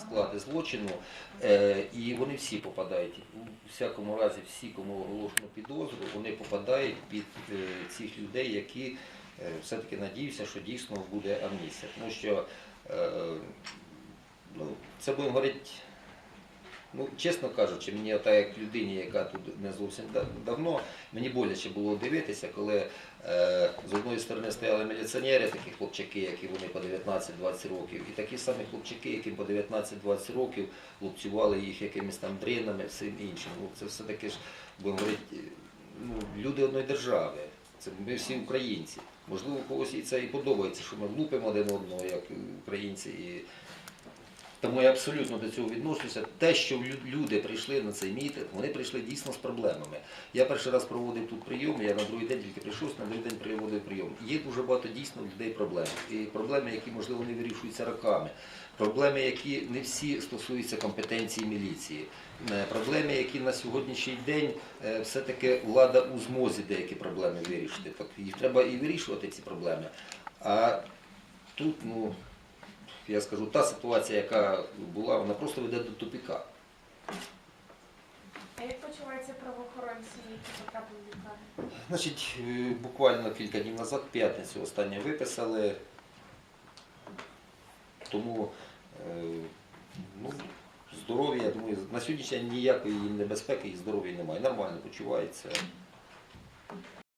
склади злочину, е, і вони всі попадають. У всякому разі, всі, кому оголошено підозру, вони попадають під е, цих людей, які е, все-таки надіються, що дійсно буде амністія. Тому що ну, це будемо говорити. Ну, чесно кажучи, мені так як людині, яка тут не зовсім да- давно, мені боляче було дивитися, коли е, з одної сторони стояли міліціонери, такі хлопчаки, які вони по 19-20 років, і такі самі хлопчаки, які по 19-20 років лупцювали їх якимись там дринами, всім іншим. Ну, це все-таки ж, будемо говорити, ну, люди одної держави. Це ми всі українці. Можливо, когось і це і подобається, що ми лупимо один одного, як українці. І тому я абсолютно до цього відношуся. Те, що люди прийшли на цей мітинг, вони прийшли дійсно з проблемами. Я перший раз проводив тут прийом, я на другий день тільки прийшов, на другий день проводив прийом. Є дуже багато дійсно людей проблем. І проблеми, які, можливо, не вирішуються роками. Проблеми, які не всі стосуються компетенції міліції. Е, Проблеми, які на сьогоднішній день е, все-таки влада у змозі деякі проблеми вирішити. Так їх треба і вирішувати, ці проблеми. А тут, ну, я скажу, та ситуація, яка була, вона просто веде до тупіка. А як почуваються правоохоронці, які потрапили в лікарню? Значить, е, буквально кілька днів назад, п'ятницю, останнє виписали. Тому е, ну, здоров'я, я думаю, на сьогоднішній день ніякої небезпеки і здоров'я немає. Нормально почувається.